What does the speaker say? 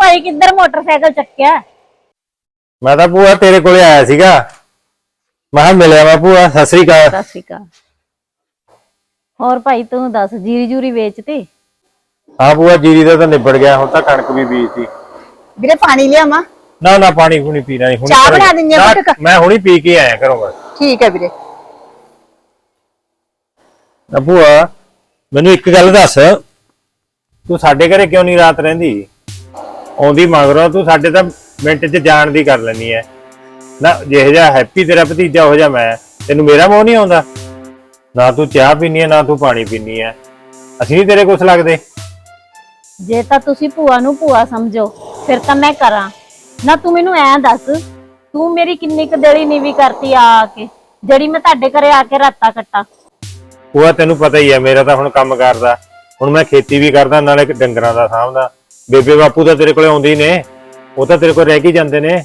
ਭਾਈ ਕਿੱਧਰ ਮੋਟਰਸਾਈਕਲ ਚੱਕਿਆ? ਮੈਂ ਤਾਂ ਭੂਆ ਤੇਰੇ ਕੋਲੇ ਆਇਆ ਸੀਗਾ। ਮੈਂ ਕਿਹਾ ਮਿਲਿਆ ਵਾ ਭੂਆ ਸਤਿ ਸ੍ਰੀ ਅਕਾਲ। ਸਤਿ ਸ਼੍ਰੀ ਅਕਾਲ। ਹੋਰ ਭਾਈ ਤੂੰ ਦੱਸ ਜੀਰੀ ਜੂਰੀ ਵੇਚਤੀ? ਹਾਂ ਭੂਆ ਜੀਰੀ ਦਾ ਤਾਂ ਨਿਬੜ ਗਿਆ ਹੁਣ ਤਾਂ ਕਣਕ ਵੀ ਬੀਜਤੀ। ਵੀਰੇ ਪਾਣੀ ਲਿਆਵਾਂ? ਨਾ ਨਾ ਪਾਣੀ ਪੂਣੀ ਪੀਣਾ ਨਹੀਂ ਹੁਣ ਚਾਹ ਬਣਾ ਦਿੰਦੀ ਆ ਕ। ਮੈਂ ਹੁਣੀ ਪੀ ਕੇ ਆਇਆ ਘਰੋਂ ਬਸ। ਠੀਕ ਹੈ ਵੀਰੇ। ਨਾ ਭੂਆ ਮੈਨੂੰ ਇੱਕ ਗੱਲ ਦੱਸ। ਤੂੰ ਸਾਡੇ ਘਰੇ ਕਿਉਂ ਨਹੀਂ ਰਾਤ ਰਹਿੰਦੀ? ਆਉਂਦੀ ਮਗਰੋਂ ਤੂੰ ਸਾਡੇ ਤਾਂ ਮਿੰਟ 'ਚ ਜਾਣ ਦੀ ਕਰ ਲੈਣੀ ਐ। ਨਾ ਜਿਹੋ ਜਿਹਾ ਹੈਪੀ ਤੇਰਾ ਭਤੀਜਾ ਹੋ ਜਾ ਮੈਂ। ਤੈਨੂੰ ਮੇਰਾ ਮੋਹ ਨਹੀਂ ਆਉਂਦਾ? ਨਾ ਤੂੰ ਚਾਹ ਪੀਨੀ ਐ ਨਾ ਤੂੰ ਪਾਣੀ ਪੀਨੀ ਐ। ਅਸੀਂ ਨਹੀਂ ਤੇਰੇ ਕੁਛ ਲੱਗਦੇ। ਜੇ ਤਾਂ ਤੁਸੀਂ ਭੂਆ ਨੂੰ ਭੂਆ ਸਮਝੋ ਫਿਰ ਤਾਂ ਮੈਂ ਕਰਾਂ। ਨਾ ਤੂੰ ਮੈਨੂੰ ਐਂ ਦੱਸ ਤੂੰ ਮੇਰੀ ਕਿੰਨੀ ਕੁ ਦੇਲੀ ਨੀਵੀਂ ਕਰਤੀ ਆ ਆ ਕੇ ਜਿਹੜੀ ਮੈਂ ਤੁਹਾਡੇ ਘਰੇ ਆ ਕੇ ਰਾਤਾਂ ਕੱਟਾਂ। ਭੂਆ ਤੈਨੂੰ ਪਤਾ ਹੀ ਐ ਮੇਰਾ ਤਾਂ ਹੁਣ ਕੰਮ ਕਰਦਾ। ਹੁਣ ਮੈਂ ਖੇਤੀ ਵੀ ਕਰਦਾ ਨਾਲੇ ਡੰਗਰਾਂ ਦਾ ਸਾਂਭਦਾ। ਬੇਬੇ ਬਾਪੂ ਤਾਂ ਤੇਰੇ ਕੋਲੇ ਆਉਂਦੇ ਹੀ ਨੇ, ਉਹ ਤਾਂ ਤੇਰੇ ਕੋਲ ਰਹਿ ਕੇ ਹੀ ਜਾਂਦੇ ਨੇ।